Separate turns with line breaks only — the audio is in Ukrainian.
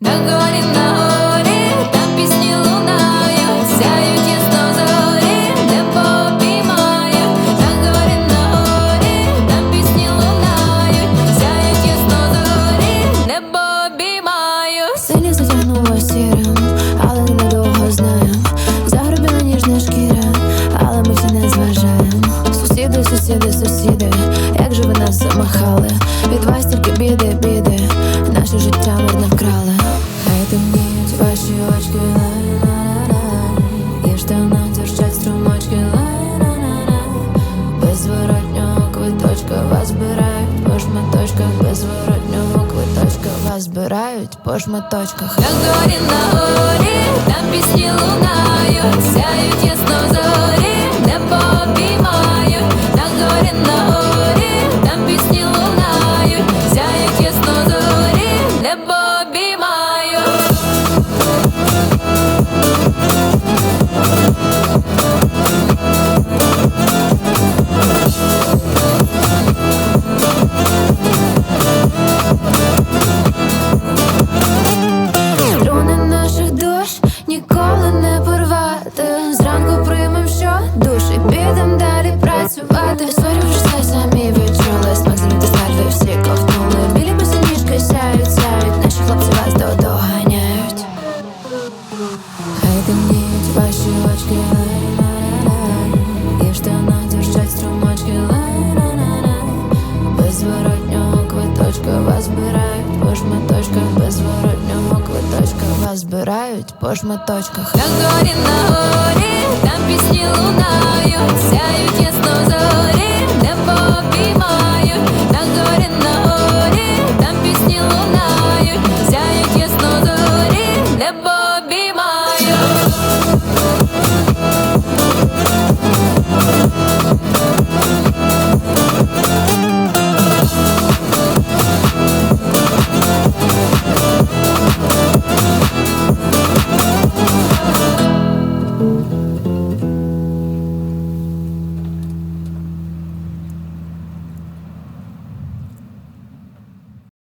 На горі, на горі, там пісні лунають, сяють ясно зорі, небо обіймають. На горі, на горі, там пісні лунають, сяють ясно зорі, небо обіймають.
Сині затягнуло сірим, але недовго знаєм. Загребіна ніжна шкіра, але ми всі не. Сусіди, сусіди, сусіди, збирають по шматочках, без квиточка вас збирають по шматочках.
На горі, на горі, там пісні лунають, сяють
ніколи не порвати. Зранку приймем що душі підем далі працювати. Сорі, вже все самі відчули. Смак заміти сталь, всі ковтнули. Білі босоніжки сяють, сяють. Наші хлопці вас додоганяють. Хай темніють ваші очки, вас по шматочках.
На горі, на горі, там пісні